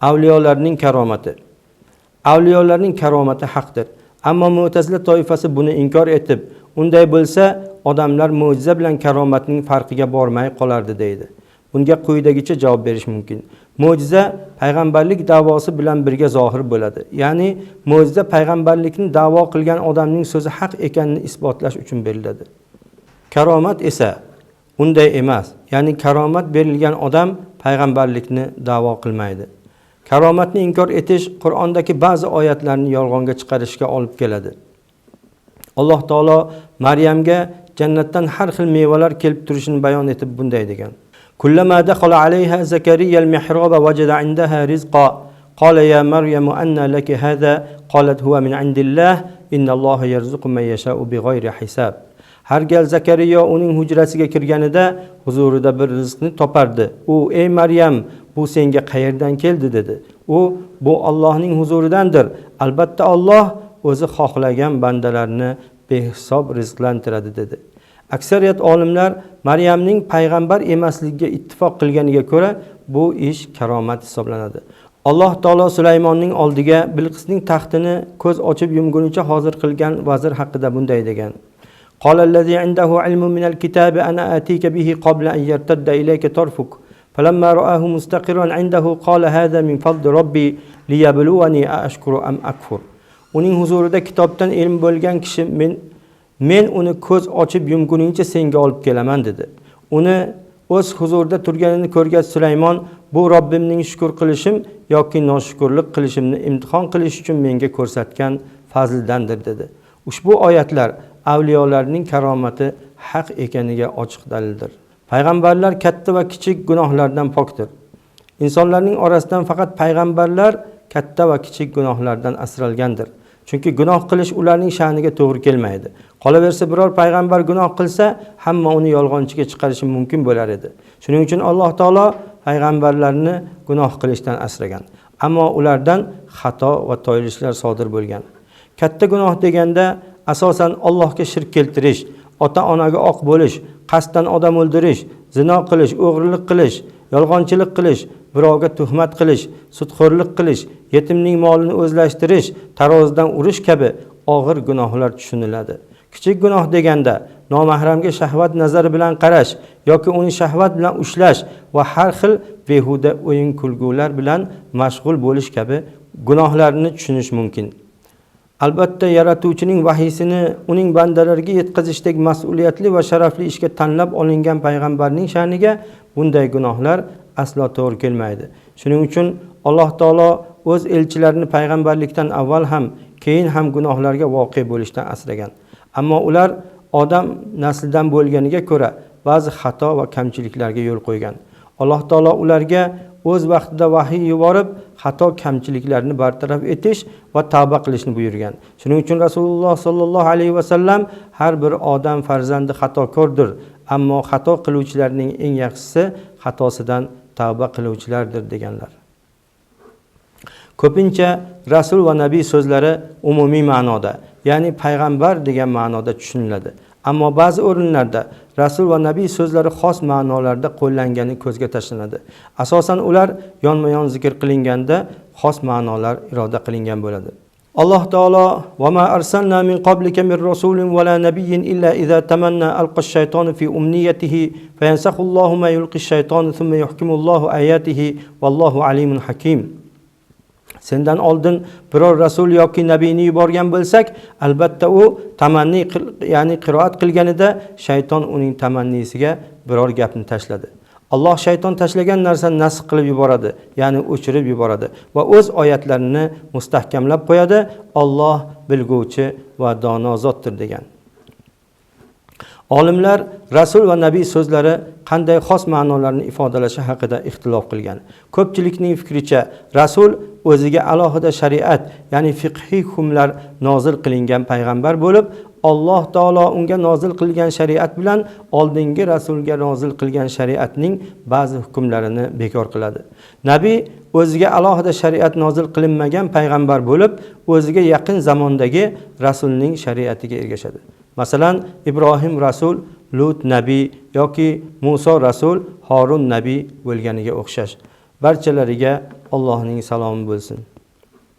avliyolarning karomati. Avliyolarning karomati haqdir. Ammo mo'tazila toifasi buni inkor etib unday bo'lsa odamlar mo'jiza bilan karomatning farqiga bormay qolardi deydi. Bunga quyidagicha javob berish mumkin. Mo'jiza payg'ambarlik da'vosi bilan birga zohir bo'ladi. Ya'ni mo'jiza payg'ambarlikni da'vo qilgan odamning so'zi haq ekanini isbotlash uchun beriladi. Karomat esa unday emas. Ya'ni karomat berilgan odam payg'ambarlikni da'vo qilmaydi. karomatni inkor etish qur'ondagi ba'zi oyatlarni yolg'onga chiqarishga olib keladi alloh taolo maryamga jannatdan har xil mevalar kelib turishini bayon etib bunday degan كلما دخل عليها زكريا المحراب وجد عندها رزقا قال يا مريم أن لك هذا قالت هو من عند الله إن الله يرزق من يشاء بغير حساب har gal zakariyo uning hujrasiga kirganida huzurida bir rizqni topardi u ey maryam bu senga qayerdan keldi dedi u bu ollohning huzuridandir albatta olloh o'zi xohlagan bandalarni behisob rizqlantiradi dedi aksariyat olimlar maryamning payg'ambar emasligiga ittifoq qilganiga ko'ra bu ish karomat hisoblanadi alloh taolo sulaymonning oldiga bilqisning taxtini ko'z ochib yumgunicha hozir qilgan vazir haqida bunday degan قال الذي عنده علم من الكتاب أنا آتيك به قبل أن يرتد إليك طرفك فلما رآه مستقرا عنده قال هذا من فضل ربي ليبلوني أأشكر أم أكفر uning huzurida kitobdan ilm bo'lgan kishi men men uni ko'z ochib yumguningcha senga olib kelaman dedi uni o'z huzurida turganini ko'rgan sulaymon bu robbimning shukur qilishim yoki noshukurlik qilishimni imtihon qilish uchun menga ko'rsatgan fazlidandir dedi ushbu oyatlar avliyolarning karomati haq ekaniga ochiq dalildir Payg'ambarlar katta va kichik gunohlardan pokdir. Insonlarning orasidan faqat payg'ambarlar katta va kichik gunohlardan asralgandir. Chunki gunoh qilish ularning sha'niga to'g'ri kelmaydi. Qolaversa biror payg'ambar gunoh qilsa hamma uni yolg'onchiga chiqarishi mumkin bo'lar edi. Shuning uchun alloh taolo payg'ambarlarni gunoh qilishdan asragan. Ammo ulardan xato va toyilishlar sodir bo'lgan. Katta gunoh deganda asosan allohga shirk keltirish ota onaga oq bo'lish qasddan odam o'ldirish zino qilish o'g'rilik qilish yolg'onchilik qilish birovga tuhmat qilish sudxo'rlik qilish yetimning molini o'zlashtirish tarozidan urish kabi og'ir gunohlar tushuniladi. Kichik gunoh deganda nomahramga shahvat nazari bilan qarash yoki uni shahvat bilan ushlash va har xil behuda o'yin kulgular bilan mashg'ul bo'lish kabi gunohlarni tushunish mumkin. Albatta yaratuvchining vahiysini uning bandalariga yetkazishdek mas'uliyatli va sharafli ishga tanlab olingan payg'ambarning sha'niga bunday gunohlar aslo to'g'ri kelmaydi. Shuning uchun alloh taolo o'z elchilarini payg'ambarlikdan avval ham keyin ham gunohlarga voqe bo'lishdan asragan. Ammo ular odam naslidan bo'lganiga ko'ra ba'zi xato va kamchiliklarga yo'l qo'ygan. Alloh taolo ularga o'z vaqtida vahiy yuborib xato kamchiliklarni bartaraf etish va tavba qilishni buyurgan. Shuning uchun rasululloh sollallohu alayhi vasallam har bir odam farzandi xatokordir ammo xato qiluvchilarning eng yaxshisi xatosidan tavba qiluvchilardir deganlar. Ko'pincha rasul va nabiy so'zlari umumiy ma'noda. ya'ni payg'ambar degan ma'noda tushuniladi. Ammo ba'zi o'rinlarda rasul va nabiy so'zlari xos ma'nolarda qo'llangani ko'zga tashlanadi. Asosan ular yonma yon zikr qilinganda xos ma'nolar iroda qilingan bo'ladi. Alloh taolo vama arsalna min qablika min rasulin vala nabiyyin illa iza tamanna alqa shaytonu fi umniyatihi fayansahullohu ma yulqi shaytonu thumma yuhkimullohu ayatihi vallohu alimun hakim. Sendan oldin biror rasul yoki nabiyni yuborgan bo'lsak albatta u tamanni ya'ni qiroat qilganida shayton uning tamannisiga biror gapni tashladi. Alloh shayton tashlagan narsani nasx qilib yuboradi ya'ni o'chirib yuboradi va o'z oyatlarini mustahkamlab qo'yadi. Olloh bilguvchi va dono zotdir degan. Olimlar rasul va nabiy so'zlari qanday xos ma'nolarni ifodalashi haqida ixtilof qilgan. Ko'pchilikning fikricha rasul o'ziga alohida shariat ya'ni fiqhiy hukmlar nozil qilingan payg'ambar bo'lib alloh taolo unga nozil qilgan shariat bilan oldingi rasulga nozil qilgan shariatning ba'zi hukmlarini bekor qiladi. Nabiy o'ziga alohida shariat nozil qilinmagan payg'ambar bo'lib o'ziga yaqin zamondagi rasulning shariatiga ergashadi. Masalan ibrohim rasul lut nabiy yoki muso rasul horun nabiy bo'lganiga o'xshash. Barchalariga allohning salomi bo'lsin.